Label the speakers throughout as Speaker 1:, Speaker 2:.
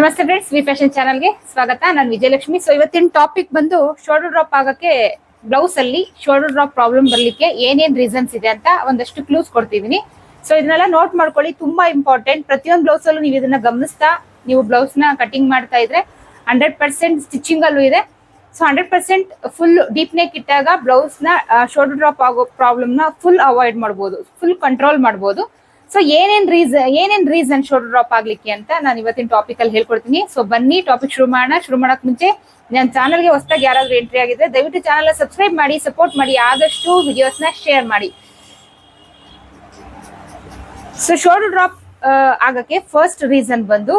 Speaker 1: ನಮಸ್ತೆ friends V fashion ಚಾನಲ್ಗೆ ಸ್ವಾಗತ. ನಾನು ವಿಜಯಲಕ್ಷ್ಮಿ. ಸೊ ಇವತ್ತಿನ ಟಾಪಿಕ್ ಬಂದು ಶೋಲ್ಡರ್ ಡ್ರಾಪ್ ಆಗಕ್ಕೆ ಬ್ಲೌಸ್ ಅಲ್ಲಿ ಶೋಲ್ಡರ್ ಡ್ರಾಪ್ ಪ್ರಾಬ್ಲಮ್ ಬರ್ಲಿಕ್ಕೆ ಏನೇನ್ ರೀಸನ್ಸ್ ಇದೆ ಅಂತ ಒಂದಷ್ಟು ಕ್ಲೂಸ್ ಕೊಡ್ತಿದೀನಿ. ಸೊ ಇದನ್ನೆಲ್ಲ ನೋಟ್ ಮಾಡ್ಕೊಳ್ಳಿ. ತುಂಬಾ ಇಂಪಾರ್ಟೆಂಟ್ ಪ್ರತಿಯೊಂದು ಬ್ಲೌಸ್ ಅಲ್ಲೂ ನೀವು ಇದನ್ನ ಗಮನಿಸ್ತಾ, ನೀವು ಬ್ಲೌಸ್ನ ಕಟಿಂಗ್ ಮಾಡ್ತಾ ಇದ್ರೆ ಹಂಡ್ರೆಡ್ ಪರ್ಸೆಂಟ್ ಸ್ಟಿಚಿಂಗ್ ಅಲ್ಲೂ ಇದೆ. So hundred percent full deep neck ಇಟ್ಟಾಗ ಬ್ಲೌಸ್ನ ಶೋಲ್ಡರ್ ಡ್ರಾಪ್ ಆಗೋ ಪ್ರಾಬ್ಲಮ್ನ ಫುಲ್ ಅವಾಯ್ಡ್ ಮಾಡಬಹುದು ಫುಲ್ ಕಂಟ್ರೋಲ್ ಮಾಡ್ಬೋದು. ಸೊ ಏನೇನ್ ರೀಸನ್ ಏನೇನ್ ರೀಸನ್ ಶೋಲ್ಡರ್ ಡ್ರಾಪ್ ಆಗ್ಲಿಕ್ಕೆ ಅಂತ ನಾನು ಇವತ್ತಿನ ಟಾಪಿಕ್ ಅಲ್ಲಿ ಹೇಳ್ಕೊಡ್ತೀನಿ. ಸೊ ಬನ್ನಿ ಟಾಪಿಕ್ ಶುರು ಮಾಡೋಣ. ಶುರು ಮಾಡಕ್ ಮುಂಚೆ ನನ್ನ ಚಾನಲ್ಗೆ ಹೊಸದಾಗಿ ಯಾರಾದ್ರೂ ಎಂಟ್ರಿ ಆಗಿದ್ರೆ ದಯವಿಟ್ಟು ಚಾನಲ್ ಸಬ್ಸ್ಕ್ರೈಬ್ ಮಾಡಿ ಸಪೋರ್ಟ್ ಮಾಡಿ, ಆದಷ್ಟು ವಿಡಿಯೋಸ್ನ ಶೇರ್ ಮಾಡಿ. ಸೊ ಶೋಲ್ಡರ್ ಡ್ರಾಪ್ ಆಗಕ್ಕೆ ಫಸ್ಟ್ ರೀಸನ್ ಬಂದು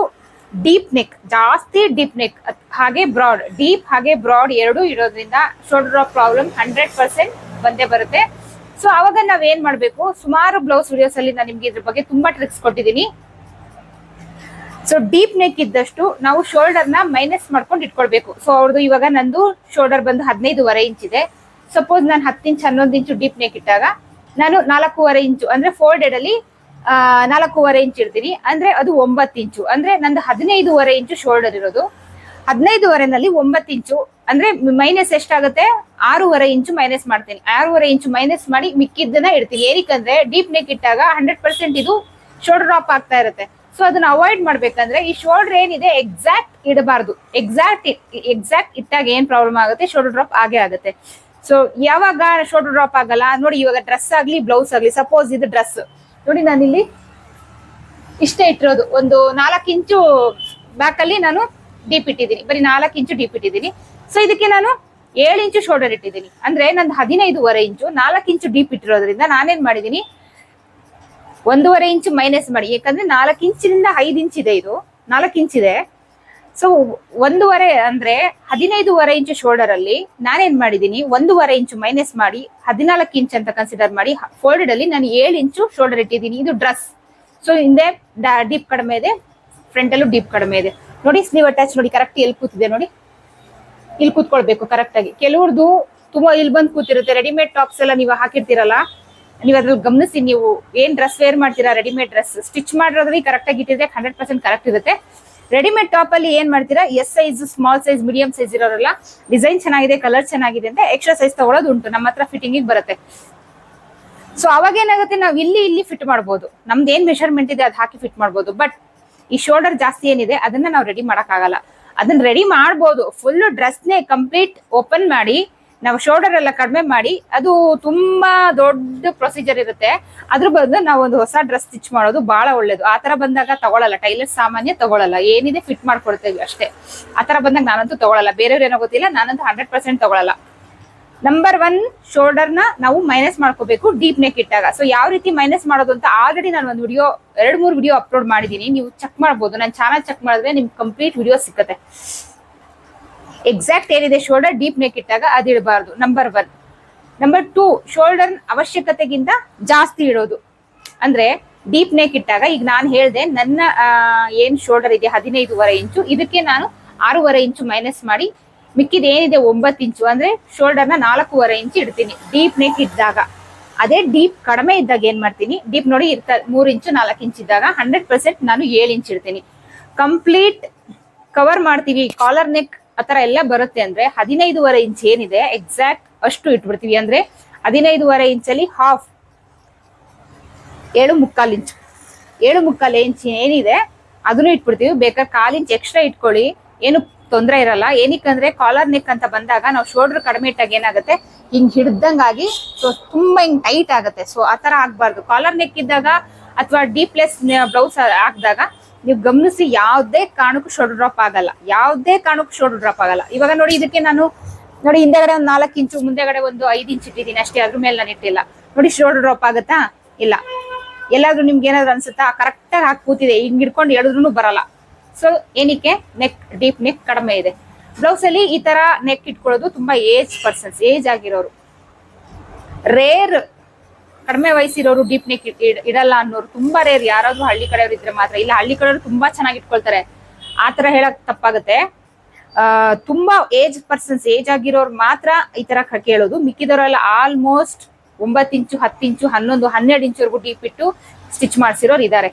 Speaker 1: ಡೀಪ್ ನೆಕ್ ಜಾಸ್ತಿ ಡೀಪ್ ನೆಕ್ ಹಾಗೆ ಬ್ರಾಡ್ ಡೀಪ್ ಹಾಗೆ ಬ್ರಾಡ್ ಎರಡು ಇರೋದ್ರಿಂದ shoulder drop problem hundred percent ಬಂದೇ ಬರುತ್ತೆ. ಸೊ ಅವಾಗ ನಾವ್ ಏನ್ ಮಾಡ್ಬೇಕು? ಸುಮಾರು ಬ್ಲೌಸ್ ವಿಡಿಯೋಸ್ ಅಲ್ಲಿ ನಾನು ನಿಮ್ಗೆ ಇದ್ರ ಬಗ್ಗೆ ತುಂಬಾ ಟ್ರಿಕ್ಸ್ ಕೊಟ್ಟಿದ್ದೀನಿ ಸೊ ಡೀಪ್ ನೆಕ್ ಇದ್ದಷ್ಟು ನಾವು ಶೋಲ್ಡರ್ನ ಮೈನಸ್ ಮಾಡ್ಕೊಂಡು ಇಟ್ಕೊಳ್ಬೇಕು. ಸೊ ಅವ್ರದ್ದು ಇವಾಗ ನಂದು ಶೋಲ್ಡರ್ ಬಂದು ಹದಿನೈದುವರೆ ಇಂಚ್ ಇದೆ. ಸಪೋಸ್ ನಾನು ಹತ್ತು ಇಂಚ್ ಹನ್ನೊಂದು ಇಂಚು ಡೀಪ್ ನೆಕ್ ಇಟ್ಟಾಗ ನಾನು ನಾಲ್ಕೂವರೆ ಇಂಚು ಅಂದ್ರೆ ಫೋಲ್ಡೆಡ್ ಅಲ್ಲಿ ನಾಲ್ಕೂವರೆ ಇಂಚ್ ಇಡ್ತೀನಿ. ಅಂದ್ರೆ ಅದು ಒಂಬತ್ತು ಇಂಚು ಅಂದ್ರೆ ನಂದು ಹದಿನೈದುವರೆ ಇಂಚು ಶೋಲ್ಡರ್ ಇರೋದು. ಹದಿನೈದುವರೆನಲ್ಲಿ ಒಂಬತ್ತು ಇಂಚು ಅಂದ್ರೆ ಮೈನಸ್ ಎಷ್ಟಾಗುತ್ತೆ? ಆರೂವರೆ ಇಂಚು ಮೈನಸ್ ಮಾಡ್ತೀನಿ. ಆರೂವರೆ ಇಂಚು ಮೈನಸ್ ಮಾಡಿ ಮಿಕ್ಕಿದ್ದನ್ನ ಇಡ್ತೀನಿ. ಏನಕ್ಕಂದ್ರೆ ಡೀಪ್ ನೆಕ್ ಇಟ್ಟಾಗ ಹಂಡ್ರೆಡ್ ಪರ್ಸೆಂಟ್ ಇದು ಶೋಲ್ಡರ್ ಡ್ರಾಪ್ ಆಗ್ತಾ ಇರುತ್ತೆ. ಸೊ ಅದನ್ನ ಅವಾಯ್ಡ್ ಮಾಡ್ಬೇಕಂದ್ರೆ ಈ ಶೋಲ್ಡರ್ ಏನಿದೆ ಎಕ್ಸಾಕ್ಟ್ ಇಡಬಾರ್ದು. ಎಕ್ಸಾಕ್ಟ್ ಎಕ್ಸಾಕ್ಟ್ ಇಟ್ಟಾಗ ಏನ್ ಪ್ರಾಬ್ಲಮ್ ಆಗುತ್ತೆ? ಶೋಲ್ಡರ್ ಡ್ರಾಪ್ ಆಗೇ ಆಗುತ್ತೆ. ಸೊ ಯಾವಾಗ ಶೋಲ್ಡರ್ ಡ್ರಾಪ್ ಆಗಲ್ಲ? ನೋಡಿ, ಇವಾಗ ಡ್ರೆಸ್ ಆಗ್ಲಿ ಬ್ಲೌಸ್ ಆಗ್ಲಿ ಸಪೋಸ್ ಇದು ಡ್ರೆಸ್ ನೋಡಿ, ನಾನಿಲ್ಲಿ ಇಷ್ಟೇ ಇಟ್ಟಿರೋದು. ಒಂದು ನಾಲ್ಕು ಇಂಚು ಬ್ಯಾಕ್ ಅಲ್ಲಿ ನಾನು ಡೀಪ್ ಇಟ್ಟಿದ್ದೀನಿ. ಬರೀ ನಾಲ್ಕು ಇಂಚು ಡೀಪ್ ಇಟ್ಟಿದ್ದೀನಿ. ಸೊ ಇದಕ್ಕೆ ನಾನು ಏಳು ಇಂಚು ಶೋಲ್ಡರ್ ಇಟ್ಟಿದ್ದೀನಿ. ಅಂದ್ರೆ ನಂದು ಹದಿನೈದುವರೆ ಇಂಚು, ನಾಲ್ಕು ಇಂಚು ಡೀಪ್ ಇಟ್ಟಿರೋದ್ರಿಂದ ನಾನೇನ್ ಮಾಡಿದೀನಿ ಒಂದೂವರೆ ಇಂಚು ಮೈನಸ್ ಮಾಡಿ. ಯಾಕಂದ್ರೆ ನಾಲ್ಕು ಇಂಚಿನಿಂದ ಐದು ಇಂಚ್ ಇದೆ ಇದು. ನಾಲ್ಕು ಇಂಚ್ ಇದೆ. ಸೊ ಒಂದೂವರೆ ಅಂದ್ರೆ ಹದಿನೈದುವರೆ ಇಂಚು ಶೋಲ್ಡರ್ ಅಲ್ಲಿ ನಾನೇನ್ ಮಾಡಿದೀನಿ ಒಂದೂವರೆ ಇಂಚು ಮೈನಸ್ ಮಾಡಿ, ಹದಿನಾಲ್ಕು ಇಂಚ್ ಅಂತ ಕನ್ಸಿಡರ್ ಮಾಡಿ ಫೋಲ್ಡೆಡ್ ಅಲ್ಲಿ ನಾನು ಏಳು ಇಂಚು ಶೋಲ್ಡರ್ ಇಟ್ಟಿದ್ದೀನಿ. ಇದು ಡ್ರೆಸ್ ಸೊ ಹಿಂದೆ ಡೀಪ್ ಕಡಿಮೆ ಇದೆ ಫ್ರಂಟ್ ಅಲ್ಲೂ ಡೀಪ್ ಕಡಿಮೆ ಇದೆ. ನೋಡಿ ಸ್ಲೀವ್ ಅಟ್ಯಾಚ್ ನೋಡಿ ಕರೆಕ್ಟ್ ಎಲ್ಲಿ ಕೂತಿದೆ, ನೋಡಿ. ಇಲ್ಲಿ ಕೂತ್ಕೊಳ್ಬೇಕು ಕರೆಕ್ಟ್ ಆಗಿ. ಕೆಲವ್ರದ್ದು ತುಂಬಾ ಇಲ್ಲಿ ಬಂದು ಕೂತಿರುತ್ತೆ ರೆಡಿಮೇಡ್ ಟಾಪ್ಸ್ ಎಲ್ಲ ನೀವು ಹಾಕಿರ್ತೀರಲ್ಲ, ನೀವು ಅದ್ರಲ್ಲಿ ಗಮನಿಸಿ ನೀವು ಏನ್ ಡ್ರೆಸ್ ವೇರ್ ಮಾಡ್ತೀರಾ ರೆಡಿಮೇಡ್ ಡ್ರೆಸ್ ಸ್ಟಿಚ್ ಮಾಡಿರೋದ್ರಲ್ಲಿ ಕರೆಕ್ಟ್ ಆಗಿ ಇಟ್ಟಿದ್ರೆ ಹಂಡ್ರೆಡ್ ಪರ್ಸೆಂಟ್ ಕರೆಕ್ಟ್ ಇರುತ್ತೆ. ರೆಡಿಮೇಡ್ ಟಾಪ್ ಅಲ್ಲಿ ಏನ್ ಮಾಡ್ತೀರಾ S size small size medium size ಇರೋರೆಲ್ಲ ಡಿಸೈನ್ ಚೆನ್ನಾಗಿದೆ ಕಲರ್ ಚೆನ್ನಾಗಿದೆ ಅಂತ ಎಕ್ಸ್ಟ್ರಾ ಸೈಜ್ ತಗೊಳ್ಳೋದು ಉಂಟು, ನಮ್ಮ ಹತ್ರ ಫಿಟ್ಟಿಂಗ್ ಬರುತ್ತೆ. ಸೊ ಅವಾಗ ಏನಾಗುತ್ತೆ, ನಾವು ಇಲ್ಲಿ ಇಲ್ಲಿ ಫಿಟ್ ಮಾಡ್ಬೋದು. ನಮ್ದು ಏನ್ ಮೆಷರ್ಮೆಂಟ್ ಇದೆ ಅದು ಹಾಕಿ ಫಿಟ್ ಮಾಡ್ಬೋದು. ಬಟ್ ಈ ಶೋಲ್ಡರ್ ಜಾಸ್ತಿ ಏನಿದೆ, ಅದನ್ನ ನಾವು ರೆಡಿ ಆಗಲ್ಲ ಅದನ್ನ ರೆಡಿ ಮಾಡ್ಬೋದು. ಫುಲ್ ಡ್ರೆಸ್ನೇ ಕಂಪ್ಲೀಟ್ ಓಪನ್ ಮಾಡಿ, ನಾವು ಶೋಲ್ಡರ್ ಎಲ್ಲ ಕಡಿಮೆ ಮಾಡಿ, ಅದು ತುಂಬಾ ದೊಡ್ಡ ಪ್ರೊಸೀಜರ್ ಇರುತ್ತೆ. ಅದ್ರ ಬದಲು ನಾವು ಒಂದು ಹೊಸ ಡ್ರೆಸ್ ಸ್ಟಿಚ್ ಮಾಡೋದು ಬಹಳ ಒಳ್ಳೇದು. ಆ ತರ ಬಂದಾಗ ತಗೊಳಲ್ಲ. ಟೈಲರ್ ಸಾಮಾನ್ಯ ತಗೊಳಲ್ಲ. ಏನಿದೆ ಫಿಟ್ ಮಾಡ್ಕೊಡ್ತೇವೆ ಅಷ್ಟೇ. ಆ ತರ ಬಂದಾಗ ನಾನಂತೂ ತಗೊಳಲ್ಲ. ಬೇರೆಯವ್ರು ಏನೋ ಗೊತ್ತಿಲ್ಲ, ನಾನಂತೂ ಹಂಡ್ರೆಡ್ ಪರ್ಸೆಂಟ್ ತಗೊಳಲ್ಲ. ನಂಬರ್ ಒನ್ ಶೋಲ್ಡರ್ ನಾವು ಮೈನಸ್ ಮಾಡ್ಕೋಬೇಕು ಡೀಪ್ ನೆಕ್ ಇಟ್ಟಾಗ. ಸೊ ಯಾವ ರೀತಿ ಮೈನಸ್ ಮಾಡೋದು ಅಂತ ಆಲ್ರೆಡಿ ನಾನು ಒಂದು ವಿಡಿಯೋ ಎರಡು, ಮೂರು ವಿಡಿಯೋ ಅಪ್ಲೋಡ್ ಮಾಡಿದೀನಿ. ನೀವು ಚೆಕ್ ಮಾಡ್ಬೋದು. ನನ್ನ ಚಾನಲ್ ಚೆಕ್ ಮಾಡಿದ್ರೆ ನಿಮ್ಗೆ ಕಂಪ್ಲೀಟ್ ವಿಡಿಯೋ ಸಿಕ್ಕತ್ತೆ. ಎಕ್ಸಾಕ್ಟ್ ಏನಿದೆ? ಶೋಲ್ಡರ್ ಡೀಪ್ ನೆಕ್ ಇಟ್ಟಾಗ ಅದು ಇಡಬಾರ್ದು. Number one number two shoulder ಅವಶ್ಯಕತೆಗಿಂತ ಜಾಸ್ತಿ ಇಡೋದು. ಅಂದ್ರೆ ಡೀಪ್ ನೆಕ್ ಇಟ್ಟಾಗ ಈಗ ನಾನು ಹೇಳಿದೆ, ನನ್ನ ಏನ್ ಶೋಲ್ಡರ್ ಇದೆ? ಹದಿನೈದುವರೆ ಇಂಚು ಇದಕ್ಕೆ ನಾನು ಆರೂವರೆ ಇಂಚು ಮೈನಸ್ ಮಾಡಿ ಮಿಕ್ಕಿದ ಏನಿದೆ ಒಂಬತ್ತು ಇಂಚು ಅಂದ್ರೆ ಶೋಲ್ಡರ್ನ ನಾಲ್ಕೂವರೆ ಇಂಚು ಇಡ್ತೀನಿ. ಡೀಪ್ ನೆಕ್ ಇದ್ದಾಗ. ಅದೇ ಡೀಪ್ ಕಡಿಮೆ ಇದ್ದಾಗ ಏನ್ ಮಾಡ್ತೀನಿ? ಡೀಪ್ ನೋಡಿ ಇರ್ತ, ಮೂರು ಇಂಚು ನಾಲ್ಕು ಇಂಚ್ ಇದ್ದಾಗ ಹಂಡ್ರೆಡ್ ಪರ್ಸೆಂಟ್ ನಾನು ಏಳು ಇಂಚ್ ಇಡ್ತೀನಿ. ಕಂಪ್ಲೀಟ್ ಕವರ್ ಮಾಡ್ತೀವಿ. ಕಾಲರ್ ನೆಕ್ ಆತರ ಎಲ್ಲ ಬರುತ್ತೆ ಅಂದ್ರೆ ಹದಿನೈದುವರೆ ಇಂಚ್ ಏನಿದೆ ಎಕ್ಸಾಕ್ಟ್ ಅಷ್ಟು ಇಟ್ಬಿಡ್ತೀವಿ ಅಂದ್ರೆ ಹದಿನೈದುವರೆ ಇಂಚಲ್ಲಿ ಹಾಫ್ ಏಳು ಮುಕ್ಕಾಲು ಇಂಚ್ ಏಳು ಮುಕ್ಕಾಲು ಇಂಚ್ ಏನಿದೆ, ಅದನ್ನು ಇಟ್ಬಿಡ್ತೀವಿ. ಬೇಕಾದ್ರೆ ಕಾಲು ಇಂಚ್ ಎಕ್ಸ್ಟ್ರಾ ಇಟ್ಕೊಳ್ಳಿ. ಏನು ತೊಂದರೆ ಇರಲ್ಲ. ಏನಕ್ಕಂದ್ರೆ ಕಾಲರ್ ನೆಕ್ ಅಂತ ಬಂದಾಗ ನಾವು ಶೋಲ್ಡರ್ ಕಡಿಮೆ ಇಟ್ಟಾಗ ಏನಾಗುತ್ತೆ? ಹಿಂಗ್ ಹಿಡ್ದಂಗಾಗಿ ಸೊ ತುಂಬಾ ಹಿಂಗ್ ಟೈಟ್ ಆಗುತ್ತೆ. ಸೊ ಆತರ ತರ ಆಗ್ಬಾರ್ದು. ಕಾಲರ್ ನೆಕ್ ಇದ್ದಾಗ ಅಥವಾ ಡೀಪ್ಲೆಸ್ ಬ್ಲೌಸ್ ಹಾಕಿದಾಗ ನೀವು ಗಮನಿಸಿ ಯಾವುದೇ ಕಾರಣಕ್ಕೂ ಶೋಲ್ಡರ್ ಡ್ರಾಪ್ ಆಗಲ್ಲ. ಯಾವುದೇ ಕಾರಣಕ್ಕೂ ಶೋಲ್ಡರ್ ಡ್ರಾಪ್ ಆಗಲ್ಲ. ಇವಾಗ ನೋಡಿ ಇದಕ್ಕೆ ನಾನು ನೋಡಿ ಹಿಂದೆಗಡೆ ಒಂದು ನಾಲ್ಕು ಇಂಚು, ಮುಂದೆಗಡೆ ಒಂದು ಐದು ಇಂಚ್ ಇಟ್ಟಿದ್ದೀನಿ. ಅಷ್ಟೇ ಅದ್ರ ಮೇಲೆ ನಾನು ಇಟ್ಟಿಲ್ಲ. ನೋಡಿ ಶೋಲ್ಡರ್ ಡ್ರಾಪ್ ಆಗುತ್ತಾ? ಇಲ್ಲ. ಎಲ್ಲಾದ್ರೂ ನಿಮ್ಗೆ ಏನಾದ್ರು ಅನ್ಸುತ್ತಾ? ಕರೆಕ್ಟ್ ಆಗಿ ಹಾಕಿ ಕೂತಿದೆ. ಹಿಂಗ್ ಹಿಡ್ಕೊಂಡು ಹೇಳಿದ್ರು ಬರಲ್ಲ. ಸೊ ಏನಕ್ಕೆ? ನೆಕ್ ಡೀಪ್ ನೆಕ್ ಕಡಿಮೆ ಇದೆ. ಬ್ಲೌಸ್ ಅಲ್ಲಿ ಈ ತರ ನೆಕ್ ಇಟ್ಕೊಳ್ಳೋದು ತುಂಬಾ ಏಜ್ ಪರ್ಸನ್ಸ್ ಏಜ್ ಆಗಿರೋರು. ರೇರ್ ಕಡಿಮೆ ವಯಸ್ಸಿರೋರು ಡೀಪ್ ನೆಕ್ ಇಡಲ್ಲ ಅನ್ನೋರು. ತುಂಬಾ ರೇರ್ ಯಾರಾದ್ರೂ ಹಳ್ಳಿ ಕಡೆಯವ್ರು ಇದ್ರೆ ಮಾತ್ರ. ಇಲ್ಲ, ಹಳ್ಳಿ ಕಡೆಯವರು ತುಂಬಾ ಚೆನ್ನಾಗಿ ಇಟ್ಕೊಳ್ತಾರೆ. ಆ ತರ ಹೇಳಕ್ ತಪ್ಪಾಗುತ್ತೆ. ತುಂಬಾ ಏಜ್ ಪರ್ಸನ್ಸ್ ಏಜ್ ಆಗಿರೋರು ಮಾತ್ರ ಈ ತರ ಕೇಳೋದು. ಮಿಕ್ಕಿದವರೆಲ್ಲ ಆಲ್ಮೋಸ್ಟ್ ಒಂಬತ್ತು ಇಂಚು, ಹತ್ತು ಇಂಚು, ಹನ್ನೊಂದು, ಹನ್ನೆರಡು ಇಂಚುವರೆಗೂ ಡೀಪ್ ಇಟ್ಟು ಸ್ಟಿಚ್ ಮಾಡಿಸಿರೋರು ಇದ್ದಾರೆ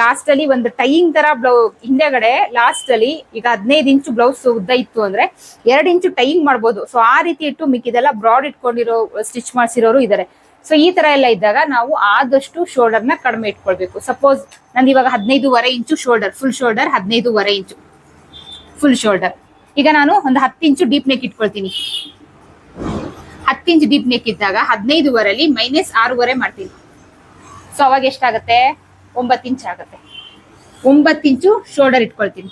Speaker 1: ಲಾಸ್ಟ್ ಅಲ್ಲಿ ಒಂದು ಟೈಯಿಂಗ್ ತರ ಬ್ಲೌ ಹಿಂದೆಗಡೆ ಲಾಸ್ಟ್ ಅಲ್ಲಿ ಈಗ ಹದಿನೈದು ಇಂಚು ಬ್ಲೌಸ್ ಉದ್ದ ಇತ್ತು ಅಂದ್ರೆ ಎರಡು ಇಂಚು ಟೈಯಿಂಗ್ ಮಾಡ್ಬೋದು. ಸೊ ಆ ರೀತಿ ಇಟ್ಟು ಮಿಕ್ಕಿದೆಲ್ಲ ಬ್ರಾಡ್ ಇಟ್ಕೊಂಡಿರೋ ಸ್ಟಿಚ್ ಮಾಡಿಸಿರೋರು ಇದಾರೆ. ಸೊ ಈ ತರ ಎಲ್ಲ ಇದ್ದಾಗ ನಾವು ಆದಷ್ಟು ಶೋಲ್ಡರ್ನ ಕಡಿಮೆ ಇಟ್ಕೊಳ್ಬೇಕು. ಸಪೋಸ್ ನಂದು ಇವಾಗ ಹದಿನೈದುವರೆ ಇಂಚು ಶೋಲ್ಡರ್ ಫುಲ್ ಶೋಲ್ಡರ್ ಹದಿನೈದುವರೆ ಇಂಚು ಫುಲ್ ಶೋಲ್ಡರ್ ಈಗ ನಾನು ಒಂದು ಹತ್ತು ಇಂಚು ಡೀಪ್ ನೆಕ್ ಇಟ್ಕೊಳ್ತೀನಿ. ಹತ್ತು ಇಂಚು ಡೀಪ್ ನೆಕ್ ಇದ್ದಾಗ ಹದಿನೈದುವರೆಲಿ ಮೈನಸ್ ಆರೂವರೆ ಮಾಡ್ತೀನಿ. ಸೊ ಅವಾಗ ಎಷ್ಟಾಗತ್ತೆ? ಒಂಬತ್ತು ಇಂಚ್ ಆಗುತ್ತೆ. ಒಂಬತ್ತು ಇಂಚು ಶೋಲ್ಡರ್ ಇಟ್ಕೊಳ್ತೀನಿ.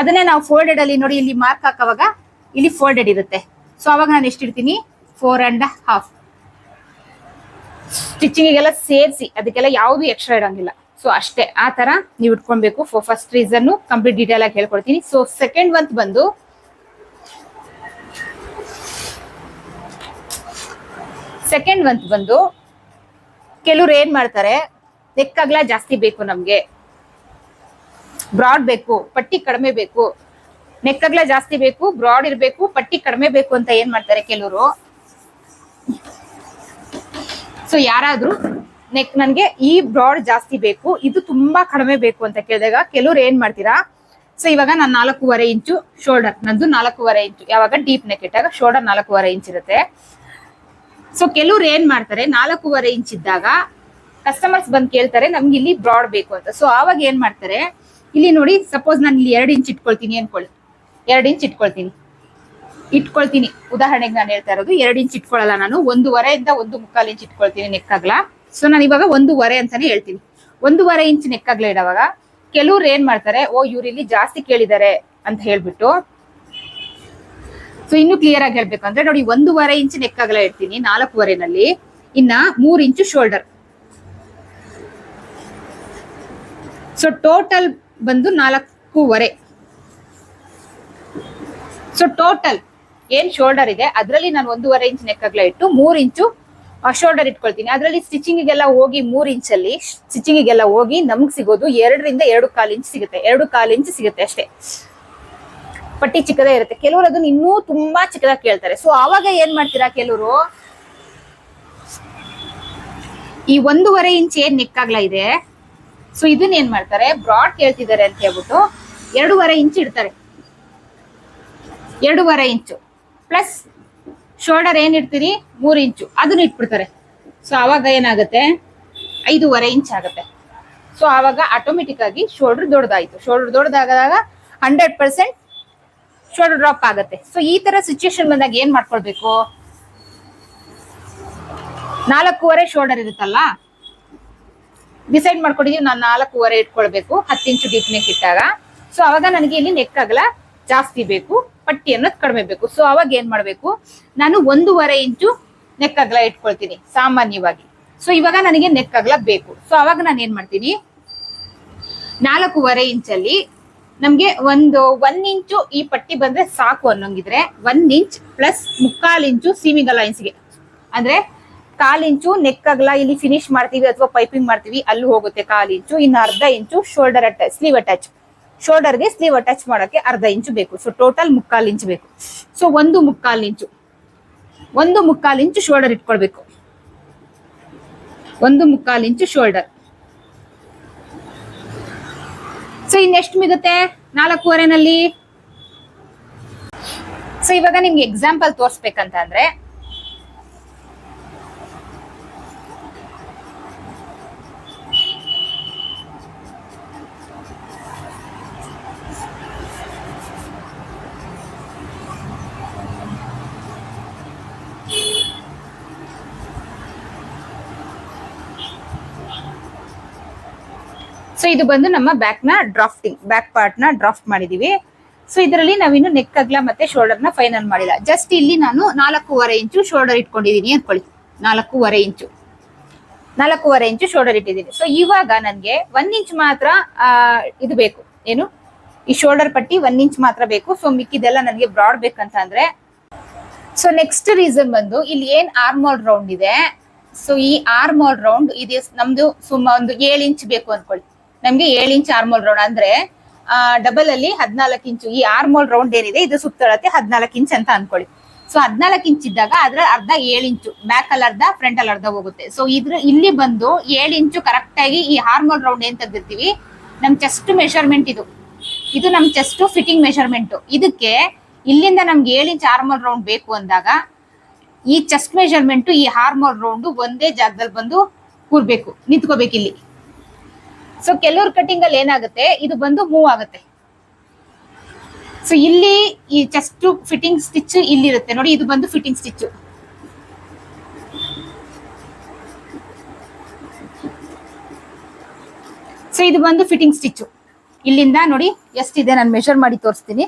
Speaker 1: ಅದನ್ನೇ ನಾವು ಫೋಲ್ಡೆಡ್ ಅಲ್ಲಿ ನೋಡಿ, ಇಲ್ಲಿ ಮಾರ್ಕ್ ಹಾಕೋವಾಗ ಇಲ್ಲಿ ಫೋಲ್ಡೆಡ್ ಇರುತ್ತೆ. ಸೊ ಅವಾಗ ನಾನು ಎಷ್ಟಿಡ್ತೀನಿ? ಫೋರ್ ಅಂಡ್ ಹಾಫ್ ಸ್ಟಿಚಿಂಗಿಗೆಲ್ಲ ಸೇರಿಸಿ, ಅದಕ್ಕೆಲ್ಲ ಯಾವುದು ಎಕ್ಸ್ಟ್ರಾ ಇರಂಗಿಲ್ಲ ಸೊ ಅಷ್ಟೇ. ಆ ತರ ನೀವು ಇಟ್ಕೊಳ್ಬೇಕು. ಫಸ್ಟ್ ರೀಸನ್ ಕಂಪ್ಲೀಟ್ ಡೀಟೇಲ್ ಆಗಿ ಹೇಳ್ಕೊಡ್ತೀನಿ. ಸೊ ಸೆಕೆಂಡ್ ಮಂತ್ ಬಂದು ಸೆಕೆಂಡ್ ಮಂತ್ ಬಂದು ಕೆಲವ್ರು ಏನ್ ಮಾಡ್ತಾರೆ? ನೆಕ್ಕಗ್ಲ ಜಾಸ್ತಿ ಬೇಕು ನಮ್ಗೆ. ಬ್ರಾಡ್ ಬೇಕು, ಪಟ್ಟಿ ಕಡಿಮೆ ಬೇಕು. ನೆಕ್ಕಗ್ಲ ಜಾಸ್ತಿ ಬೇಕು ಬ್ರಾಡ್ ಇರಬೇಕು, ಪಟ್ಟಿ ಕಡಿಮೆ ಬೇಕು ಅಂತ ಏನ್ ಮಾಡ್ತಾರೆ ಕೆಲವರು? ಸೊ ಯಾರಾದ್ರೂ ನೆಕ್, ನನ್ಗೆ ಈ ಬ್ರಾಡ್ ಜಾಸ್ತಿ ಬೇಕು, ಇದು ತುಂಬಾ ಕಡಿಮೆ ಬೇಕು ಅಂತ ಕೇಳಿದಾಗ ಕೆಲವ್ರು ಏನ್ ಮಾಡ್ತೀರಾ? ಸೊ ಇವಾಗ ನಾನು ನಾಲ್ಕೂವರೆ ಇಂಚು ಶೋಲ್ಡರ್ ನಂದು ನಾಲ್ಕೂವರೆ ಇಂಚು, ಯಾವಾಗ ಡೀಪ್ ನೆಕ್ ಇಟ್ಟಾಗ ಶೋಲ್ಡರ್ ನಾಲ್ಕೂವರೆ ಇಂಚ್ ಇರುತ್ತೆ. ಸೊ ಕೆಲವ್ರು ಏನ್ ಮಾಡ್ತಾರೆ, ನಾಲ್ಕೂವರೆ ಇಂಚ್ ಇದ್ದಾಗ ಕಸ್ಟಮರ್ಸ್ ಬಂದ್ ಕೇಳ್ತಾರೆ, ನಮ್ಗೆ ಇಲ್ಲಿ ಬ್ರಾಡ್ ಬೇಕು ಅಂತ. ಸೊ ಆವಾಗ ಏನ್ ಮಾಡ್ತಾರೆ, ಇಲ್ಲಿ ನೋಡಿ ಸಪೋಸ್ ನಾನು ಇಲ್ಲಿ ಎರಡು ಇಂಚ್ ಇಟ್ಕೊಳ್ತೀನಿ ಅನ್ಕೊಳ್ಳಿ. ಎರಡು ಇಂಚ್ ಇಟ್ಕೊಳ್ತೀನಿ. ಇಟ್ಕೊಳ್ತೀನಿ. ಉದಾಹರಣೆಗೆ ನಾನು ಹೇಳ್ತಾ ಇರೋದು, ಎರಡು ಇಂಚ್ ಇಟ್ಕೊಳ್ಳಲ್ಲ ನಾನು, ಒಂದೂವರೆಯಿಂದ ಒಂದು ಮುಕ್ಕಾಲು ಇಂಚ್ ಇಟ್ಕೊಳ್ತೀನಿ ನೆಕ್ಕಾಗ್ಲ? ಸೊ ನಾನು ಇವಾಗ ಒಂದೂವರೆ ಅಂತಾನೆ ಹೇಳ್ತೀನಿ. ಒಂದೂವರೆ ಇಂಚ್ ನೆಕ್ಕಾಗ್ಲ ಇಡವಾಗ? ಕೆಲವ್ರು ಏನ್ ಮಾಡ್ತಾರೆ, ಓ, ಇವ್ರು ಇಲ್ಲಿ ಜಾಸ್ತಿ ಕೇಳಿದ್ದಾರೆ ಅಂತ ಹೇಳ್ಬಿಟ್ಟು ಸೊ ಇನ್ನು ಕ್ಲಿಯರ್ ಆಗಿ ಹೇಳ್ಬೇಕಂದ್ರೆ ನೋಡಿ, ಒಂದೂವರೆ ಇಂಚ್ ನೆಕ್ಕಾಗ್ಲ ಇಡ್ತೀನಿ ನಾಲ್ಕೂವರೆನಲ್ಲಿ. ಇನ್ನ ಮೂರ್ ಇಂಚು ಶೋಲ್ಡರ್ ಸೊ ಟೋಟಲ್ ಬಂದು ನಾಲ್ಕೂವರೆ. ಸೊ ಟೋಟಲ್ ಏನ್ ಶೋಲ್ಡರ್ ಇದೆ? ಅದರಲ್ಲಿ ನಾನು ಒಂದೂವರೆ ಇಂಚ್ ನೆಕ್ಕಾಗ್ಲ ಇಟ್ಟು ಮೂರ್ ಇಂಚು ಶೋಲ್ಡರ್ ಇಟ್ಕೊಳ್ತೀನಿ. ಅದರಲ್ಲಿ ಸ್ಟಿಚಿಂಗಿಗೆಲ್ಲ ಹೋಗಿ ಮೂರ್ ಇಂಚಲ್ಲಿ ಸ್ಟಿಚಿಂಗಿಗೆಲ್ಲ ಹೋಗಿ ನಮ್ಗೆ ಸಿಗೋದು ಎರಡರಿಂದ ಎರಡು ಕಾಲು ಇಂಚ್ ಸಿಗುತ್ತೆ. ಎರಡು ಕಾಲು ಇಂಚ್ ಸಿಗುತ್ತೆ ಅಷ್ಟೇ. ಪಟ್ಟಿ ಚಿಕ್ಕದೇ ಇರುತ್ತೆ. ಕೆಲವರು ಅದನ್ನ ಇನ್ನೂ ತುಂಬಾ ಚಿಕ್ಕದಾಗಿ ಕೇಳ್ತಾರೆ. ಸೊ ಆವಾಗ ಏನ್ ಮಾಡ್ತೀರಾ ಕೆಲವರು? ಈ ಒಂದೂವರೆ ಇಂಚ್ ಏನ್ ನೆಕ್ಕಾಗ್ಲ ಇದೆ? ಸೊ ಇದನ್ನ ಏನ್ ಮಾಡ್ತಾರೆ? ಬ್ರಾಡ್ ಕೇಳ್ತಿದ್ದಾರೆ ಅಂತ ಹೇಳ್ಬಿಟ್ಟು ಎರಡೂವರೆ ಇಂಚ್ ಇಡ್ತಾರೆ. ಎರಡೂವರೆ ಇಂಚು ಪ್ಲಸ್ ಶೋಲ್ಡರ್ ಏನ್ ಇಡ್ತೀರಿ? ಮೂರು ಇಂಚು ಅದನ್ನ ಇಟ್ಬಿಡ್ತಾರೆ. ಸೊ ಆವಾಗ ಏನಾಗುತ್ತೆ? ಐದೂವರೆ ಇಂಚ್ ಆಗುತ್ತೆ. ಸೊ ಆವಾಗ ಆಟೋಮೆಟಿಕ್ ಆಗಿ ಶೋಲ್ಡರ್ ದೊಡ್ಡದಾಯ್ತು. ಶೋಲ್ಡರ್ ದೊಡ್ಡದಾಗದಾಗ ಹಂಡ್ರೆಡ್ ಪರ್ಸೆಂಟ್ ಶೋಲ್ಡರ್ ಡ್ರಾಪ್ ಆಗುತ್ತೆ. ಸೊ ಈ ತರ ಸಿಚುಯೇಷನ್ ಬಂದಾಗ ಏನ್ ಮಾಡ್ಕೊಳ್ಬೇಕು? ನಾಲ್ಕೂವರೆ ಶೋಲ್ಡರ್ ಇರುತ್ತಲ್ಲ? ಡಿಸೈಡ್ ಮಾಡ್ಕೊಂಡಿದೀವಿ ನಾನು ನಾಲ್ಕೂವರೆ ಇಟ್ಕೊಳ್ಬೇಕು, ಹತ್ತು ಇಂಚು ಡೀಪ್ ನೆಕ್ ಇಟ್ಟಾಗ. ಸೊ ಅವಾಗ ನನಗೆ ಇಲ್ಲಿ ನೆಕ್ ಅಗಲ ಜಾಸ್ತಿ ಬೇಕು, ಪಟ್ಟಿ ಅನ್ನೋದು ಕಡಿಮೆ ಬೇಕು. ಸೊ ಅವಾಗ ಏನ್ ಮಾಡ್ಬೇಕು? ನಾನು ಒಂದೂವರೆ ಇಂಚು ನೆಕ್ ಅಗಲ ಇಟ್ಕೊಳ್ತೀನಿ, ಸಾಮಾನ್ಯವಾಗಿ. ಸೊ ಇವಾಗ ನನಗೆ ನೆಕ್ ಅಗಲ ಬೇಕು. ಸೊ ಅವಾಗ ನಾನು ಏನ್ ಮಾಡ್ತೀನಿ? ನಾಲ್ಕೂವರೆ ಇಂಚಲ್ಲಿ ನಮ್ಗೆ ಒಂದು ಒನ್ ಇಂಚು ಈ ಪಟ್ಟಿ ಬಂದ್ರೆ ಸಾಕು ಅನ್ನೋಂಗಿದ್ರೆ ಒನ್ ಇಂಚ್ ಪ್ಲಸ್ ಮುಕ್ಕಾಲು ಇಂಚು ಸೀಮಿಗ ಲೈನ್ಸ್ಗೆ ಅಂದ್ರೆ ಕಾಲ್ ಇಂಚು ನೆಕ್ ಅಗಲ ಇಲ್ಲಿ ಫಿನಿಶ್ ಮಾಡ್ತೀವಿ ಅಥವಾ ಪೈಪಿಂಗ್ ಮಾಡ್ತೀವಿ, ಅಲ್ಲಿ ಹೋಗುತ್ತೆ ಕಾಲಿಂಚು ಇನ್ನು ಅರ್ಧ ಇಂಚು ಶೋಲ್ಡರ್ ಅಟ್ಯಾಚ್ ಸ್ಲೀವ್ ಅಟ್ಯಾಚ್ ಶೋಲ್ಡರ್ಗೆ ಸ್ಲೀವ್ ಅಟ್ಯಾಚ್ ಮಾಡೋಕೆ ಅರ್ಧ ಇಂಚು ಬೇಕು. ಸೊ ಟೋಟಲ್ ಮುಕ್ಕಾಲು ಇಂಚು ಬೇಕು. ಸೊ ಒಂದು ಮುಕ್ಕಾಲು ಇಂಚು. ಒಂದು ಮುಕ್ಕಾಲು ಇಂಚು ಶೋಲ್ಡರ್ ಇಟ್ಕೊಳ್ಬೇಕು. ಒಂದು ಮುಕ್ಕಾಲು ಇಂಚು ಶೋಲ್ಡರ್ ಸೊ ಇನ್ನೆಷ್ಟು ಮಿಗುತ್ತೆ? ನಾಲ್ಕೂವರೆನಲ್ಲಿ? ಸೊ ಇವಾಗ ನಿಮ್ಗೆ ಎಕ್ಸಾಂಪಲ್ ತೋರಿಸ್ಬೇಕಂತ ಅಂದ್ರೆ ಇದು ಬಂದು ನಮ್ಮ ಬ್ಯಾಕ್ನ ಡ್ರಾಫ್ಟಿಂಗ್ ಬ್ಯಾಕ್ ಪಾರ್ಟ್ನ ಡ್ರಾಫ್ಟ್ ಮಾಡಿದೀವಿ. ಸೊ ಇದರಲ್ಲಿ ನಾವಿನ್ನು ನೆಕ್ ಅಗ್ಲ ಮತ್ತೆ ಶೋಲ್ಡರ್ನ ಫೈನಲ್ ಮಾಡಿಲ್ಲ. ಜಸ್ಟ್ ಇಲ್ಲಿ ನಾನು ನಾಲ್ಕೂವರೆ ಇಂಚು ಶೋಲ್ಡರ್ ಇಟ್ಕೊಂಡಿದೀನಿ ಅನ್ಕೊಳ್ಳಿ. ನಾಲ್ಕೂವರೆ ಇಂಚು ನಾಲ್ಕೂವರೆ ಇಂಚು ಶೋಲ್ಡರ್ ಇಟ್ಟಿದ್ದೀನಿ ಸೊ ಇವಾಗ ನನ್ಗೆ ಒನ್ ಇಂಚ್ ಮಾತ್ರ ಇದು ಬೇಕು. ಏನು? ಈ ಶೋಲ್ಡರ್ ಪಟ್ಟಿ ಒನ್ ಇಂಚ್ ಮಾತ್ರ ಬೇಕು. ಸೊ ಮಿಕ್ಕಿದೆಲ್ಲ ನನಗೆ ಬ್ರಾಡ್ ಬೇಕಂತ ಅಂದ್ರೆ ಸೊ ನೆಕ್ಸ್ಟ್ ರೀಸನ್ ಬಂದು ಇಲ್ಲಿ ಏನ್ ಆರ್ಮೋಲ್ ರೌಂಡ್ ಇದೆ? ಸೊ ಈ ಆರ್ಮೋಲ್ ರೌಂಡ್ ಇದು ನಮ್ದು ಸುಮ್ಮ ಒಂದು ಏಳು ಇಂಚ್ ಬೇಕು ಅನ್ಕೊಳ್ಳಿ. ನಮ್ಗೆ ಏಳು ಇಂಚ್ ಆರ್ಮೋಲ್ ರೌಂಡ್ ಅಂದ್ರೆ ಡಬಲ್ ಅಲ್ಲಿ ಹದಿನಾಲ್ಕು ಇಂಚು. ಈ ಆರ್ಮೋಲ್ ರೌಂಡ್ ಏನಿದೆ, ಇದು ಸುತ್ತಳತೆ ಹದಿನಾಲ್ಕು ಇಂಚ್ ಅಂತ ಅನ್ಕೊಳ್ಳಿ. ಸೊ ಹದಿನಾಲ್ಕು ಇಂಚ್ ಇದ್ದಾಗ ಅದ್ರ ಅರ್ಧ ಏಳು ಇಂಚು. ಬ್ಯಾಕ್ ಅಲ್ಲಿ ಅರ್ಧ ಫ್ರಂಟ್ ಅಲ್ಲಿ ಅರ್ಧ ಹೋಗುತ್ತೆ. ಸೊ ಇದ್ರ, ಇಲ್ಲಿ ಬಂದು ಏಳು ಇಂಚು ಕರೆಕ್ಟ್ ಆಗಿ ಈ ಹಾರ್ಮೋಲ್ ರೌಂಡ್ ಏನ್ ತೆಗ್ದಿರ್ತೀವಿ? ನಮ್ ಚೆಸ್ಟ್ ಮೆಷರ್ಮೆಂಟ್ ಇದು. ಇದು ನಮ್ ಚೆಸ್ಟ್ ಫಿಟ್ಟಿಂಗ್ ಮೆಷರ್ಮೆಂಟ್ ಇದಕ್ಕೆ ಇಲ್ಲಿಂದ ನಮ್ಗೆ ಏಳು ಇಂಚ್ ಆರ್ಮೋಲ್ ರೌಂಡ್ ಬೇಕು ಅಂದಾಗ, ಈ ಚೆಸ್ಟ್ ಮೆಷರ್ಮೆಂಟ್ ಈ ಹಾರ್ಮೋಲ್ ರೌಂಡ್ ಒಂದೇ ಜಾಗದಲ್ಲಿ ಬಂದು ಕೂರ್ಬೇಕು, ನಿಂತ್ಕೋಬೇಕು ಇಲ್ಲಿ. ಸೊ ಕೆಲವ್ರ ಕಟಿಂಗ್ ಅಲ್ಲಿ ಏನಾಗುತ್ತೆ? ಇದು ಬಂದು ಮೂವ್ ಆಗುತ್ತೆ. ಸೊ ಇಲ್ಲಿ ಈ ಚೆಸ್ಟ್ ಫಿಟ್ಟಿಂಗ್ ಸ್ಟಿಚ್ ಇಲ್ಲಿರುತ್ತೆ. ನೋಡಿ, ಇದು ಬಂದು ಫಿಟ್ಟಿಂಗ್ ಸ್ಟಿಚ್ ಸೊ ಇದು ಬಂದು ಫಿಟ್ಟಿಂಗ್ ಸ್ಟಿಚ್ ಇಲ್ಲಿಂದ ನೋಡಿ, ಎಷ್ಟಿದೆ? ನಾನು ಮೆಷರ್ ಮಾಡಿ ತೋರಿಸ್ತೀನಿ.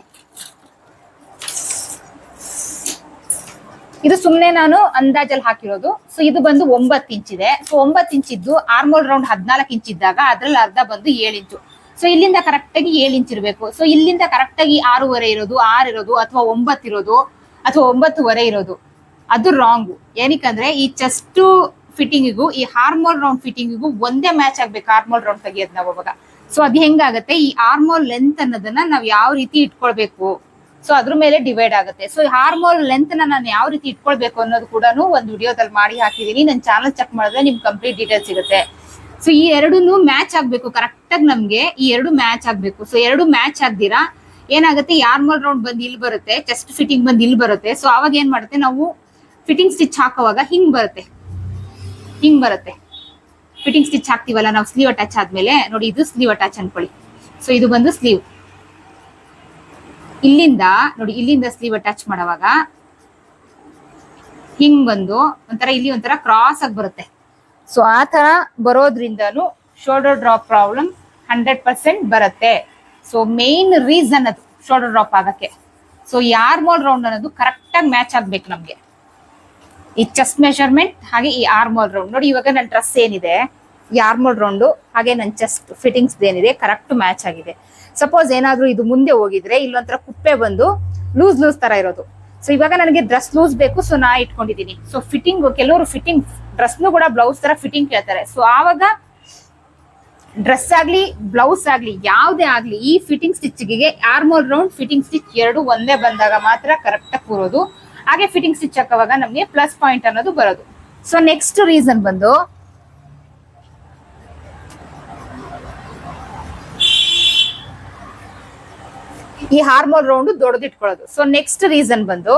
Speaker 1: ಇದು ಸುಮ್ಮನೆ ನಾನು ಅಂದಾಜಲ್ಲಿ ಹಾಕಿರೋದು. ಸೊ ಇದು ಬಂದು ಒಂಬತ್ತು ಇಂಚ್ ಇದೆ. ಸೊ ಒಂಬತ್ತು ಇಂಚ್ ಇದ್ದು ಆರ್ಮೋಲ್ ರೌಂಡ್ ಹದಿನಾಲ್ಕು ಇಂಚ್ ಇದ್ದಾಗ ಅದ್ರಲ್ಲಿ ಅರ್ಧ ಬಂದು ಏಳು ಇಂಚು ಸೊ ಇಲ್ಲಿಂದ ಕರೆಕ್ಟ್ ಆಗಿ ಏಳು ಇಂಚ್ ಇರಬೇಕು. ಸೊ ಇಲ್ಲಿಂದ ಕರೆಕ್ಟ್ ಆಗಿ ಆರೂವರೆ ಇರೋದು, ಆರು ಇರೋದು, ಅಥವಾ ಒಂಬತ್ತು ಇರೋದು, ಅಥವಾ ಒಂಬತ್ತುವರೆ ಇರೋದು. ಅದು ರಾಂಗು ಏನಕ್ಕಂದ್ರೆ ಈ ಚೆಸ್ಟ್ ಫಿಟ್ಟಿಂಗಿಗೂ ಈ ಹಾರ್ಮೋಲ್ ರೌಂಡ್ ಫಿಟ್ಟಿಂಗಿಗೂ ಒಂದೇ ಮ್ಯಾಚ್ ಆಗ್ಬೇಕು ಹಾರ್ಮೋಲ್ ರೌಂಡ್ ತೆಗಿಯೋದು ನಾವು ಅವಾಗ. ಸೊ ಅದು ಹೆಂಗಾಗತ್ತೆ? ಈ ಆರ್ಮೋಲ್ ಲೆಂತ್ ಅನ್ನೋದನ್ನ ನಾವು ಯಾವ ರೀತಿ ಇಟ್ಕೊಳ್ಬೇಕು? ಸೊ ಅದ್ರ ಮೇಲೆ ಡಿವೈಡ್ ಆಗುತ್ತೆ. ಸೊ ಹಾರ್ಮೋಲ್ ಲೆಂತ್ ನಾನು ಯಾವ ರೀತಿ ಇಟ್ಕೊಳ್ಬೇಕು ಅನ್ನೋದು ಕೂಡ ಒಂದು ವಿಡಿಯೋದಲ್ಲಿ ಮಾಡಿ ಹಾಕಿದೀನಿ. ನನ್ನ ಚಾನಲ್ ಚೆಕ್ ಮಾಡಿದ್ರೆ ನಿಮ್ಗೆ ಕಂಪ್ಲೀಟ್ ಡೀಟೇಲ್ ಸಿಗುತ್ತೆ. ಸೊ ಈ ಎರಡೂ ಮ್ಯಾಚ್ ಆಗ್ಬೇಕು ಕರೆಕ್ಟ್ ಆಗಿ ನಮ್ಗೆ ಈ ಎರಡು ಮ್ಯಾಚ್ ಆಗ್ಬೇಕು. ಸೊ ಎರಡು ಮ್ಯಾಚ್ ಆಗ್ದಿರಾ, ಏನಾಗುತ್ತೆ ಹಾರ್ಮೋಲ್ ರೌಂಡ್ ಬಂದು ಇಲ್ಲಿ ಬರುತ್ತೆ ಚೆಸ್ಟ್ ಫಿಟ್ಟಿಂಗ್ ಬಂದು ಇಲ್ಲಿ ಬರುತ್ತೆ. ಸೊ ಅವಾಗ ಏನ್ ಮಾಡುತ್ತೆ, ನಾವು ಫಿಟ್ಟಿಂಗ್ ಸ್ಟಿಚ್ ಹಾಕುವಾಗ ಹಿಂಗ್ ಬರುತ್ತೆ. ಹಿಂಗ್ ಬರುತ್ತೆ. ಫಿಟ್ಟಿಂಗ್ ಸ್ಟಿಚ್ ಹಾಕ್ತಿವಲ್ಲ, ನಾವು ಸ್ಲೀವ್ ಅಟ್ಯಾಚ್ ಆದ್ಮೇಲೆ, ನೋಡಿ, ಇದು ಸ್ಲೀವ್ ಅಟ್ಯಾಚ್ ಅನ್ಕೊಳ್ಳಿ. ಸೊ ಇದು ಬಂದು ಸ್ಲೀವ್ ಇಲ್ಲಿಂದ, ನೋಡಿ, ಇಲ್ಲಿಂದ ಸ್ಲೀವ್ ಟಚ್ ಮಾಡುವಾಗ ಹಿಂಗ್ ಬಂದು ಒಂಥರ ಇಲ್ಲಿ ಒಂಥರ ಕ್ರಾಸ್ ಆಗಿ ಬರುತ್ತೆ. ಸೊ ಆ ತರ ಬರೋದ್ರಿಂದನು shoulder drop problem hundred percent ಬರುತ್ತೆ. ಸೊ ಮೇನ್ ರೀಸನ್ ಅದು ಶೋಲ್ಡರ್ ಡ್ರಾಪ್ ಆಗಕ್ಕೆ. ಸೊ ಈ ಆರ್ಮೋಲ್ ರೌಂಡ್ ಅನ್ನೋದು ಕರೆಕ್ಟ್ ಆಗಿ ಮ್ಯಾಚ್ ಆಗ್ಬೇಕು ನಮ್ಗೆ. ಈ ಚೆಸ್ಟ್ ಮೆಷರ್ಮೆಂಟ್ ಹಾಗೆ ಈ ಆರ್ಮೋಲ್ ರೌಂಡ್ ನೋಡಿ, ಇವಾಗ ನನ್ನ ಡ್ರೆಸ್ ಏನಿದೆ? ಈ ಆರ್ಮೋಲ್ ರೌಂಡು ಹಾಗೆ ನನ್ನ ಚೆಸ್ಟ್ ಫಿಟ್ಟಿಂಗ್ಸ್ ಏನಿದೆ ಕರೆಕ್ಟ್ ಮ್ಯಾಚ್ ಆಗಿದೆ. ಸಪೋಸ್ ಏನಾದ್ರೂ ಇದು ಮುಂದೆ ಹೋಗಿದ್ರೆ, ಇಲ್ಲೊಂಥರ ಕುಪ್ಪೆ ಬಂದು ಲೂಸ್ ಲೂಸ್ ತರ ಇರೋದು. ಸೊ ಇವಾಗ ನನಗೆ ಡ್ರೆಸ್ ಲೂಸ್ ಬೇಕು ಸೊ ನಾ ಇಟ್ಕೊಂಡಿದ್ದೀನಿ. ಸೊ ಫಿಟ್ಟಿಂಗ್ ಕೆಲವರು ಫಿಟ್ಟಿಂಗ್ ಡ್ರೆಸ್ನು ಕೂಡ ಬ್ಲೌಸ್ ತರ ಫಿಟ್ಟಿಂಗ್ ಕೇಳ್ತಾರೆ. ಸೊ ಆವಾಗ ಡ್ರೆಸ್ ಆಗ್ಲಿ ಬ್ಲೌಸ್ ಆಗ್ಲಿ, ಯಾವುದೇ ಆಗ್ಲಿ, ಈ ಫಿಟ್ಟಿಂಗ್ ಸ್ಟಿಚ್ಗೆ ಆರ್ಮೋಲ್ ರೌಂಡ್ ಫಿಟ್ಟಿಂಗ್ ಸ್ಟಿಚ್ ಎರಡು ಒಂದೇ ಬಂದಾಗ ಮಾತ್ರ ಕರೆಕ್ಟ್ ಆಗಿ ಕೂರೋದು. ಹಾಗೆ ಫಿಟ್ಟಿಂಗ್ ಸ್ಟಿಚ್ ಹಾಕುವಾಗ ನಮಗೆ ಪ್ಲಸ್ ಪಾಯಿಂಟ್ ಅನ್ನೋದು ಬರೋದು. ಸೊ ನೆಕ್ಸ್ಟ್ ರೀಸನ್ ಬಂದು ಈ ಹಾರ್ಮೋನ್ ರೌಂಡ್ ದೊಡ್ಡದಿಟ್ಕೊಳ್ಳೋದು ಸೊ ನೆಕ್ಸ್ಟ್ ರೀಸನ್ ಬಂದು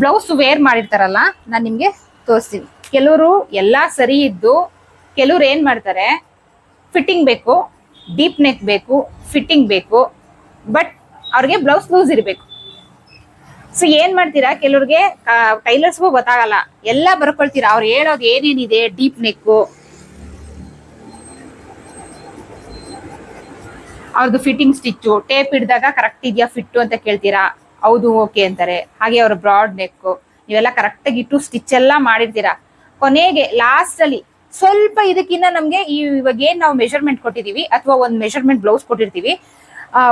Speaker 1: ಬ್ಲೌಸ್ ವೇರ್ ಮಾಡಿರ್ತಾರಲ್ಲ, ನಾನು ನಿಮಗೆ ತೋರಿಸ್ತೀನಿ. ಕೆಲವರು ಎಲ್ಲಾ ಸರಿ ಇದ್ದು, ಕೆಲವ್ರು ಏನು ಮಾಡ್ತಾರೆ ಫಿಟ್ಟಿಂಗ್ ಬೇಕು ಡೀಪ್ ನೆಕ್ ಬೇಕು ಫಿಟ್ಟಿಂಗ್ ಬೇಕು ಬಟ್ ಅವ್ರಿಗೆ ಬ್ಲೌಸ್ ಲೂಸ್ ಇರಬೇಕು. ಸೊ ಏನು ಮಾಡ್ತೀರಾ, ಕೆಲವ್ರಿಗೆ ಟೈಲರ್ಸ್ಗೂ ಗೊತ್ತಾಗಲ್ಲ. ಎಲ್ಲ ಬರ್ಕೊಳ್ತೀರಾ, ಅವ್ರು ಹೇಳೋದು ಏನೇನಿದೆ ಡೀಪ್ ನೆಕ್ಕು ಅವ್ರದ್ದು ಫಿಟ್ಟಿಂಗ್ ಸ್ಟಿಚ್ಚು ಟೇಪ್ ಹಿಡಿದಾಗ ಕರೆಕ್ಟ್ ಇದೆಯಾ ಫಿಟ್ಟು ಅಂತ ಕೇಳ್ತೀರಾ? ಹೌದು ಓಕೆ ಅಂತಾರೆ. ಹಾಗೆ ಅವ್ರ ಬ್ರಾಡ್ ನೆಕ್ಕು ನೀವೆಲ್ಲ ಕರೆಕ್ಟಾಗಿ ಇಟ್ಟು ಸ್ಟಿಚ್ ಎಲ್ಲ ಮಾಡಿರ್ತೀರಾ? ಕೊನೆಗೆ ಲಾಸ್ಟಲ್ಲಿ ಸ್ವಲ್ಪ ಇದಕ್ಕಿಂತ ನಮಗೆ ಈ ಇವಾಗ ಏನು ನಾವು ಮೆಷರ್ಮೆಂಟ್ ಕೊಟ್ಟಿದೀವಿ, ಅಥವಾ ಒಂದು ಮೆಷರ್ಮೆಂಟ್ ಬ್ಲೌಸ್ ಕೊಟ್ಟಿರ್ತೀವಿ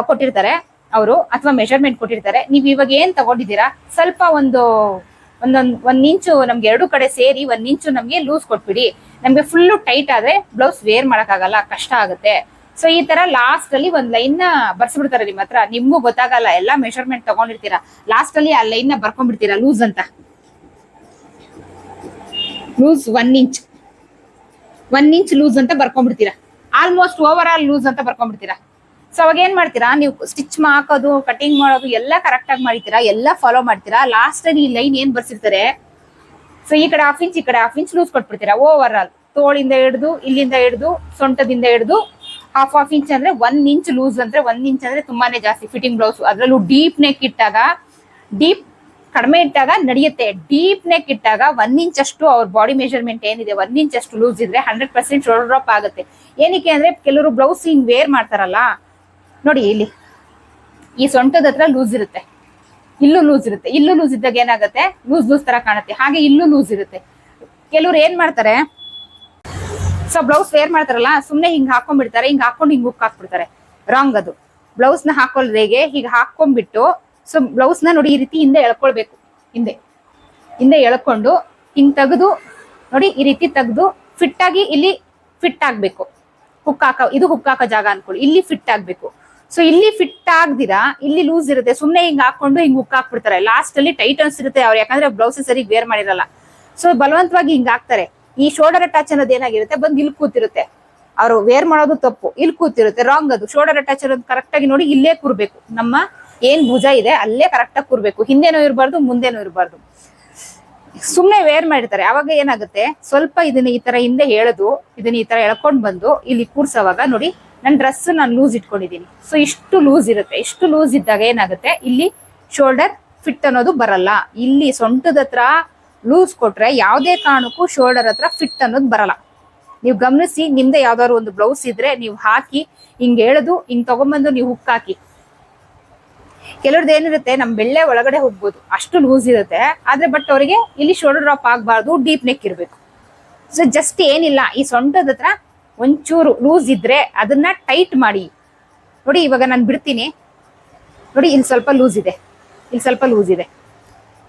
Speaker 1: ಕೊಟ್ಟಿರ್ತಾರೆ ಅವರು, ಅಥವಾ ಮೆಷರ್ಮೆಂಟ್ ಕೊಟ್ಟಿರ್ತಾರೆ. ನೀವು ಇವಾಗ ಏನು ತಗೊಂಡಿದ್ದೀರಾ? ಸ್ವಲ್ಪ ಒಂದು, ಒಂದೊಂದು, ಒಂದು ಇಂಚು ನಮ್ಗೆ ಎರಡು ಕಡೆ ಸೇರಿ ಒಂದು ಇಂಚು ನಮಗೆ ಲೂಸ್ ಕೊಟ್ಬಿಡಿ. ನಮಗೆ ಫುಲ್ಲು ಟೈಟ್ ಆದ್ರೆ ಬ್ಲೌಸ್ ವೇರ್ ಮಾಡೋಕ್ಕಾಗಲ್ಲ, ಕಷ್ಟ ಆಗುತ್ತೆ. ಸೊ ಈ ತರ ಲಾಸ್ಟ್ ಅಲ್ಲಿ ಒಂದ್ ಲೈನ್ನ ಬರ್ಸ್ಬಿಡ್ತಾರೆ ನಿಮ್ ಹತ್ರ. ನಿಮ್ಗೂ ಗೊತ್ತಾಗಲ್ಲ, ಎಲ್ಲಾ ಮೆಷರ್ಮೆಂಟ್ ತಗೊಂಡಿರ್ತೀರಾ. ಲಾಸ್ಟ್ ಅಲ್ಲಿ ಆ ಲೈನ್ನ ಬರ್ಕೊಂಡ್ಬಿಡ್ತೀರಾ ಲೂಸ್ ಅಂತ. Loose one inch one inch loose ಅಂತ ಬರ್ಕೊಂಡ್ಬಿಡ್ತೀರಾ. ಆಲ್ಮೋಸ್ಟ್ ಓವರ್ ಆಲ್ ಲೂಸ್ ಅಂತ ಬರ್ಕೊಂಡ್ಬಿಡ್ತೀರಾ. ಸೊ ಅವಾಗ ಏನ್ ಮಾಡ್ತೀರಾ? ನೀವು ಸ್ಟಿಚ್ ಹಾಕೋದು ಕಟಿಂಗ್ ಮಾಡೋದು ಎಲ್ಲ ಕರೆಕ್ಟ್ ಆಗಿ ಮಾಡ್ತೀರಾ ಎಲ್ಲ ಫಾಲೋ ಮಾಡ್ತೀರಾ? ಲಾಸ್ಟ್ ಅಲ್ಲಿ ಈ ಲೈನ್ ಏನ್ ಬರ್ಸಿರ್ತಾರೆ? ಸೊ ಈ ಕಡೆ ಹಾಫ್ ಇಂಚ್ ಈ ಕಡೆ ಹಾಫ್ ಇಂಚ್ ಲೂಸ್ ಕೊಟ್ಬಿಡ್ತೀರಾ? ಓವರ್ ಆಲ್ ತೋಳಿಂದ ಹಿಡಿದು ಇಲ್ಲಿಂದ ಹಿಡಿದು ಸೊಂಟದಿಂದ ಹಿಡಿದು ಹಾಫ್ ಹಾಫ್ ಇಂಚ್ ಅಂದ್ರೆ ಒನ್ ಇಂಚ್ ಲೂಸ್ ಅಂದ್ರೆ ಒನ್ ಇಂಚ್ ಅಂದ್ರೆ ತುಂಬಾನೇ ಜಾಸ್ತಿ. ಫಿಟ್ಟಿಂಗ್ ಬ್ಲೌಸ್ ಅದರಲ್ಲೂ ಡೀಪ್ ನೆಕ್ ಇಟ್ಟಾಗ ಡೀಪ್ ಕಡಿಮೆ ಇಟ್ಟಾಗ ನಡೆಯುತ್ತೆ. ಡೀಪ್ ನೆಕ್ ಇಟ್ಟಾಗ ಒನ್ ಇಂಚ್ ಅಷ್ಟು ಅವ್ರ ಬಾಡಿ ಮೆಜರ್ಮೆಂಟ್ ಏನಿದೆ ಒನ್ ಇಂಚ್ ಅಷ್ಟು ಲೂಸ್ ಇದ್ರೆ ಹಂಡ್ರೆಡ್ ಪರ್ಸೆಂಟ್ ಶೋಲ್ಡರ್ ಡ್ರಾಪ್ ಆಗುತ್ತೆ. ಏನಕ್ಕೆ ಅಂದ್ರೆ ಕೆಲವರು ಬ್ಲೌಸ್ ಹಿಂಗ್ ವೇರ್ ಮಾಡ್ತಾರಲ್ಲ, ನೋಡಿ ಇಲ್ಲಿ, ಈ ಸೊಂಟದ ಹತ್ರ ಲೂಸ್ ಇರುತ್ತೆ. ಇಲ್ಲೂ ಲೂಸ್ ಇರುತ್ತೆ. ಇಲ್ಲೂ ಲೂಸ್ ಇದ್ದಾಗ ಏನಾಗುತ್ತೆ? ಲೂಸ್ ಲೂಸ್ ತರ ಕಾಣುತ್ತೆ. ಹಾಗೆ ಇಲ್ಲೂ ಲೂಸ್ ಇರುತ್ತೆ. ಕೆಲವ್ರು ಏನ್ ಮಾಡ್ತಾರೆ? ಸೊ ಬ್ಲೌಸ್ ವೇರ್ ಮಾಡ್ತಾರಲ್ಲ ಸುಮ್ಮನೆ ಹಿಂಗ್ ಹಾಕೊಂಡ್ಬಿಡ್ತಾರೆ, ಹಿಂಗ್ ಹಾಕೊಂಡು ಹಿಂಗ್ ಹುಕ್ ಹಾಕ್ಬಿಡ್ತಾರೆ. ರಾಂಗ್ ಅದು. ಬ್ಲೌಸ್ನ ಹಾಕೊಳ್ಳ್ದೇಗೆ ಹೀಗೆ? ಹಾಕೊಂಡ್ಬಿಟ್ಟು ಸೊ ಬ್ಲೌಸ್ನ ನೋಡಿ ಈ ರೀತಿ ಹಿಂದೆ ಎಳ್ಕೊಳ್ಬೇಕು. ಹಿಂದೆ. ಹಿಂದೆ ಎಳ್ಕೊಂಡು, ಹಿಂಗ್ ತೆಗೆದು, ನೋಡಿ ಈ ರೀತಿ ತೆಗೆದು ಫಿಟ್ ಆಗಿ ಇಲ್ಲಿ ಫಿಟ್ ಆಗ್ಬೇಕು. ಹುಕ್ ಹಾಕ, ಇದು ಹುಕ್ ಹಾಕೋ ಜಾಗ ಅನ್ಕೊಳ್ಳಿ. ಇಲ್ಲಿ ಫಿಟ್ ಆಗ್ಬೇಕು. ಸೊ ಇಲ್ಲಿ ಫಿಟ್ ಆಗ್ದಿರಾ, ಇಲ್ಲಿ ಲೂಸ್ ಇರುತ್ತೆ. ಸುಮ್ಮನೆ ಹಿಂಗ್ ಹಾಕೊಂಡು ಹಿಂಗ್ ಹುಕ್ ಹಾಕ್ಬಿಡ್ತಾರೆ. ಲಾಸ್ಟ್ ಅಲ್ಲಿ ಟೈಟ್ ಅನ್ಸಿರುತ್ತೆ ಅವ್ರು. ಯಾಕಂದ್ರೆ ಬ್ಲೌಸ್ ಸರಿ ವೇರ್ ಮಾಡಿರಲ್ಲ. ಸೊ ಬಲವಂತವಾಗಿ ಹಿಂಗ್ ಹಾಕ್ತಾರೆ. ಈ ಶೋಲ್ಡರ್ ಅಟ್ಯಾಚ್ ಅನ್ನೋದು ಏನಾಗಿರುತ್ತೆ? ಬಂದು ಇಲ್ಲಿ ಕೂತಿರುತ್ತೆ. ಅವರು ವೇರ್ ಮಾಡೋದು ತಪ್ಪು. ಇಲ್ಲಿ ಕೂತಿರುತ್ತೆ. ರಾಂಗ್ ಅದು. ಶೋಲ್ಡರ್ ಅಟ್ಯಾಚ್ ಅನ್ನೋದು ಕರೆಕ್ಟ್ ಆಗಿ ನೋಡಿ ಇಲ್ಲೇ ಕೂರ್ಬೇಕು. ನಮ್ಮ ಏನ್ ಭುಜ ಇದೆ, ಅಲ್ಲೇ ಕರೆಕ್ಟ್ ಆಗಿ ಕೂರ್ಬೇಕು. ಹಿಂದೆನೂ ಇರಬಾರ್ದು, ಮುಂದೆನೂ ಇರಬಾರ್ದು. ಸುಮ್ನೆ ವೇರ್ ಮಾಡಿರ್ತಾರೆ. ಅವಾಗ ಏನಾಗುತ್ತೆ? ಸ್ವಲ್ಪ ಇದನ್ನ ಈ ತರ ಹಿಂದೆ ಹೇಳೋದು ಇದನ್ನ ಈ ತರ ಎಳ್ಕೊಂಡ್ ಬಂದು ಇಲ್ಲಿ ಕೂರ್ಸೋವಾಗ ನೋಡಿ ನನ್ನ ಡ್ರೆಸ್ ನಾನು ಲೂಸ್ ಇಟ್ಕೊಂಡಿದ್ದೀನಿ. ಸೊ ಇಷ್ಟು ಲೂಸ್ ಇರುತ್ತೆ. ಇಷ್ಟು ಲೂಸ್ ಇದ್ದಾಗ ಏನಾಗುತ್ತೆ? ಇಲ್ಲಿ ಶೋಲ್ಡರ್ ಫಿಟ್ ಅನ್ನೋದು ಬರಲ್ಲ. ಇಲ್ಲಿ ಸೊಂಟದ ಹತ್ರ ಲೂಸ್ ಕೊಟ್ರೆ ಯಾವುದೇ ಕಾರಣಕ್ಕೂ ಶೋಲ್ಡರ್ ಹತ್ರ ಫಿಟ್ ಅನ್ನೋದು ಬರಲ್ಲ. ನೀವು ಗಮನಿಸಿ, ನಿಮ್ದೇ ಯಾವ್ದಾದ್ರು ಒಂದು ಬ್ಲೌಸ್ ಇದ್ರೆ ನೀವು ಹಾಕಿ, ಹಿಂಗ್ ಎಳೆದು, ಹಿಂಗ್ ತಗೊಂಬಂದು ನೀವು ಹುಕ್ ಹಾಕಿ. ಕೆಲವ್ರದ್ದು ಏನಿರುತ್ತೆ, ನಮ್ ಬೆಳ್ಳೆ ಒಳಗಡೆ ಹೋಗ್ಬೋದು. ಅಷ್ಟು ಲೂಸ್ ಇರುತ್ತೆ. ಆದ್ರೆ ಬಟ್ ಅವರಿಗೆ ಇಲ್ಲಿ ಶೋಲ್ಡರ್ ಡ್ರಾಪ್ ಆಗಬಾರ್ದು ಡೀಪ್ ನೆಕ್ ಇರಬೇಕು. ಸೊ ಜಸ್ಟ್ ಏನಿಲ್ಲ, ಈ ಸೊಂಟದ ಹತ್ರ ಒಂಚೂರು ಲೂಸ್ ಇದ್ರೆ ಅದನ್ನ ಟೈಟ್ ಮಾಡಿ. ನೋಡಿ, ಇವಾಗ ನಾನು ಬಿಡ್ತೀನಿ. ನೋಡಿ, ಇಲ್ಲಿ ಸ್ವಲ್ಪ ಲೂಸ್ ಇದೆ. ಇಲ್ಲಿ ಸ್ವಲ್ಪ ಲೂಸ್ ಇದೆ.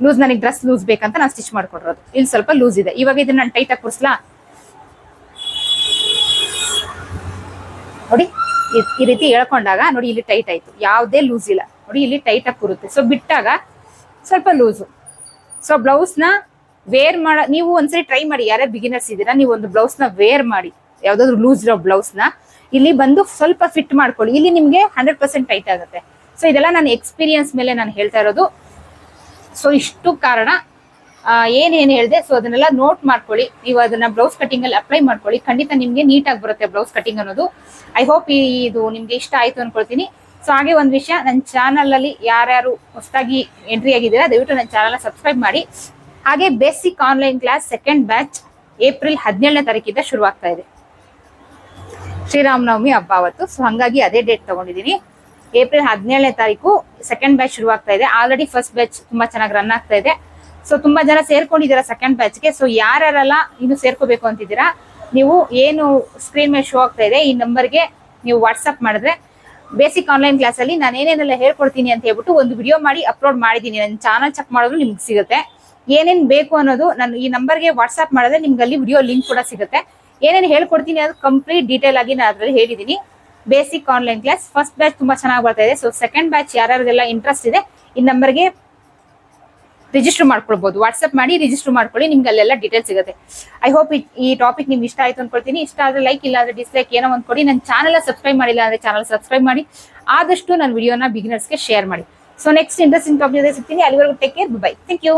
Speaker 1: ಲೂಸ್ ನನಗೆ ಡ್ರೆಸ್ ಲೂಸ್ ಬೇಕಂತ ನಾನು ಸ್ಟಿಚ್ ಮಾಡ್ಕೊಟ್ಟಿರೋದು ಇಲ್ಲಿ ಸ್ವಲ್ಪ ಲೂಸ್ ಇದೆ. ಇವಾಗ ಇದನ್ನ ನಾನು ಟೈಟ್ ಆಗಿ ಕೂರಿಸ್ಲಾ? ನೋಡಿ, ಈ- ಈ ರೀತಿ ಹೇಳ್ಕೊಂಡಾಗ ನೋಡಿ ಇಲ್ಲಿ ಟೈಟ್ ಆಯ್ತು. ಯಾವುದೇ ಲೂಸ್ ಇಲ್ಲ. ನೋಡಿ ಇಲ್ಲಿ ಟೈಟ್ ಆಗಿ ಕೂರುತ್ತೆ. ಸೊ ಬಿಟ್ಟಾಗ ಸ್ವಲ್ಪ ಲೂಸು ಸೊ ಬ್ಲೌಸ್ನ ವೇರ್ ಮಾಡ, ನೀವು ಒಂದ್ಸರಿ ಟ್ರೈ ಮಾಡಿ. ಯಾರ್ಯಾರು ಬಿಗಿನರ್ಸ್ ಇದ್ದೀರಾ ನೀವು ಒಂದು ಬ್ಲೌಸ್ನ ವೇರ್ ಮಾಡಿ. ಯಾವ್ದಾದ್ರು ಲೂಸ್ ಇರೋ ಬ್ಲೌಸ್ನ ಇಲ್ಲಿ ಬಂದು ಸ್ವಲ್ಪ ಫಿಟ್ ಮಾಡ್ಕೊಳ್ಳಿ. ಇಲ್ಲಿ ನಿಮಗೆ ಹಂಡ್ರೆಡ್ ಪರ್ಸೆಂಟ್ ಟೈಟ್ ಆಗುತ್ತೆ. ಸೊ ಇದೆಲ್ಲ ನಾನು ಎಕ್ಸ್ಪೀರಿಯನ್ಸ್ ಮೇಲೆ ನಾನು ಹೇಳ್ತಾ ಇರೋದು. ಸೊ ಇಷ್ಟು ಕಾರಣ ಏನೇನು ಹೇಳಿದೆ ಸೊ ಅದನ್ನೆಲ್ಲ ನೋಟ್ ಮಾಡ್ಕೊಳ್ಳಿ. ನೀವು ಅದನ್ನ ಬ್ಲೌಸ್ ಕಟಿಂಗ್ ಅಲ್ಲಿ ಅಪ್ಲೈ ಮಾಡ್ಕೊಳ್ಳಿ. ಖಂಡಿತ ನಿಮ್ಗೆ ನೀಟಾಗಿ ಬರುತ್ತೆ ಬ್ಲೌಸ್ ಕಟಿಂಗ್ ಅನ್ನೋದು. ಐ ಹೋಪ್ ಇದು ನಿಮ್ಗೆ ಇಷ್ಟ ಆಯ್ತು ಅನ್ಕೊಳ್ತೀನಿ. ಸೊ ಹಾಗೆ ಒಂದು ವಿಷಯ ನನ್ನ ಚಾನಲ್ ಅಲ್ಲಿ ಯಾರ್ಯಾರು ಹೊಸದಾಗಿ ಎಂಟ್ರಿ ಆಗಿದ್ದೀರಾ, ದಯವಿಟ್ಟು ನನ್ನ ಚಾನಲ್ ಸಬ್ಸ್ಕ್ರೈಬ್ ಮಾಡಿ. ಹಾಗೆ basic online class second batch April ಹದಿನೇಳನೇ ತಾರೀಕಿಂದ ಶುರುವಾಗ್ತಾ ಇದೆ. ಶ್ರೀರಾಮನವಮಿ ಹಬ್ಬ ಅವತ್ತು ಸೊ ಹಂಗಾಗಿ ಅದೇ ಡೇಟ್ ತಗೊಂಡಿದ್ದೀನಿ. ಏಪ್ರಿಲ್ ಹದಿನೇಳನೇ ತಾರೀಕು ಸೆಕೆಂಡ್ ಬ್ಯಾಚ್ ಶುರುವಾಗ್ತಾ ಇದೆ. ಆಲ್ರೆಡಿ ಫಸ್ಟ್ ಬ್ಯಾಚ್ ತುಂಬಾ ಚೆನ್ನಾಗಿ ರನ್ ಆಗ್ತಾ ಇದೆ. ಸೊ ತುಂಬಾ ಜನ ಸೇರ್ಕೊಂಡಿದ್ದೀರಾ ಸೆಕೆಂಡ್ ಬ್ಯಾಚ್ಗೆ ಸೊ ಯಾರ್ಯಾರೆಲ್ಲ ಇನ್ನು ಸೇರ್ಕೋಬೇಕು ಅಂತಿದ್ದೀರಾ, ನೀವು ಏನು ಸ್ಕ್ರೀನ್ ಮೇಲೆ ಶೋ ಆಗ್ತಾ ಇದೆ, ಈ ನಂಬರ್ಗೆ ನೀವು ವಾಟ್ಸಪ್ ಮಾಡಿದ್ರೆ ಬೇಸಿಕ್ ಆನ್ಲೈನ್ ಕ್ಲಾಸ್ ಅಲ್ಲಿ ನಾನು ಏನೇನೆಲ್ಲ ಹೇಳ್ಕೊಡ್ತೀನಿ ಅಂತ ಹೇಳ್ಬಿಟ್ಟು ಒಂದು ವಿಡಿಯೋ ಮಾಡಿ ಅಪ್ಲೋಡ್ ಮಾಡಿದ್ದೀನಿ. ನನ್ನ ಚಾನಲ್ ಚೆಕ್ ಮಾಡಿದ್ರು ನಿಮ್ಗೆ ಸಿಗುತ್ತೆ. ಏನೇನ್ ಬೇಕು ಅನ್ನೋದು ನಾನು ಈ ನಂಬರ್ಗೆ ವಾಟ್ಸಪ್ ಮಾಡಿದ್ರೆ ನಿಮ್ಗೆ ಅಲ್ಲಿ ವಿಡಿಯೋ ಲಿಂಕ್ ಕೂಡ ಸಿಗುತ್ತೆ. ಏನೇನು ಹೇಳ್ಕೊಡ್ತೀನಿ ಅದು ಕಂಪ್ಲೀಟ್ ಡೀಟೇಲ್ ಆಗಿ ನಾನು ಅದ್ರಲ್ಲಿ ಹೇಳಿದ್ದೀನಿ. Basic online class first batch ತುಂಬಾ ಚೆನ್ನಾಗಿ ಬರ್ತಾ ಇದೆ. ಸೊ ಸೆಕೆಂಡ್ ಬ್ಯಾಚ್ ಯಾರ್ಯಾರಿಗೆಲ್ಲ ಇಂಟ್ರೆಸ್ಟ್ ಇದೆ, ಈ ನಂಬರ್ಗೆ ರಿಜಿಸ್ಟರ್ ಮಾಡ್ಕೊಳ್ಬಹುದು ವಾಟ್ಸ್ಆಪ್ ಮಾಡಿ ರಿಜಿಸ್ಟರ್ ಮಾಡ್ಕೊಳ್ಳಿ, ನಿಮ್ಗೆ ಅಲ್ಲೆಲ್ಲ ಡೀಟೇಲ್ ಸಿಗುತ್ತೆ. ಐ ಹೋಪ್ ಈ ಟಾಪಿಕ್ ನಿಮ್ಗೆ ಇಷ್ಟ ಆಯ್ತು ಅನ್ಕೊಳ್ತೀನಿ. ಇಷ್ಟ ಆದ್ರೆ ಲೈಕ್ ಇಲ್ಲ ಅಂದ್ರೆ ಡಿಸ್ಲೈಕ್ ಏನೋ ಒಂದು ಕೊಡಿ. ನನ್ನ ಚಾನಲ್ ಸಬ್ಸ್ಕ್ರೈಬ್ ಮಾಡಿಲ್ಲ ಅಂದ್ರೆ ಚಾನಲ್ ಸಬ್ಸ್ಕ್ರೈಬ್ ಮಾಡಿ. ಆದಷ್ಟು ನನ್ನ ವಿಡಿಯೋನ ಬಿಗಿನರ್ಸ್ಗೆ ಶೇರ್ ಮಾಡಿ. ಸೊ ನೆಕ್ಸ್ಟ್ ಇಂಟ್ರೆಸ್ಟಿಂಗ್ ಟಾಪಿಕ್ ಸಿಗ್ತೀನಿ. ಅಲ್ಲಿವರೆಗೂ take care bye thank you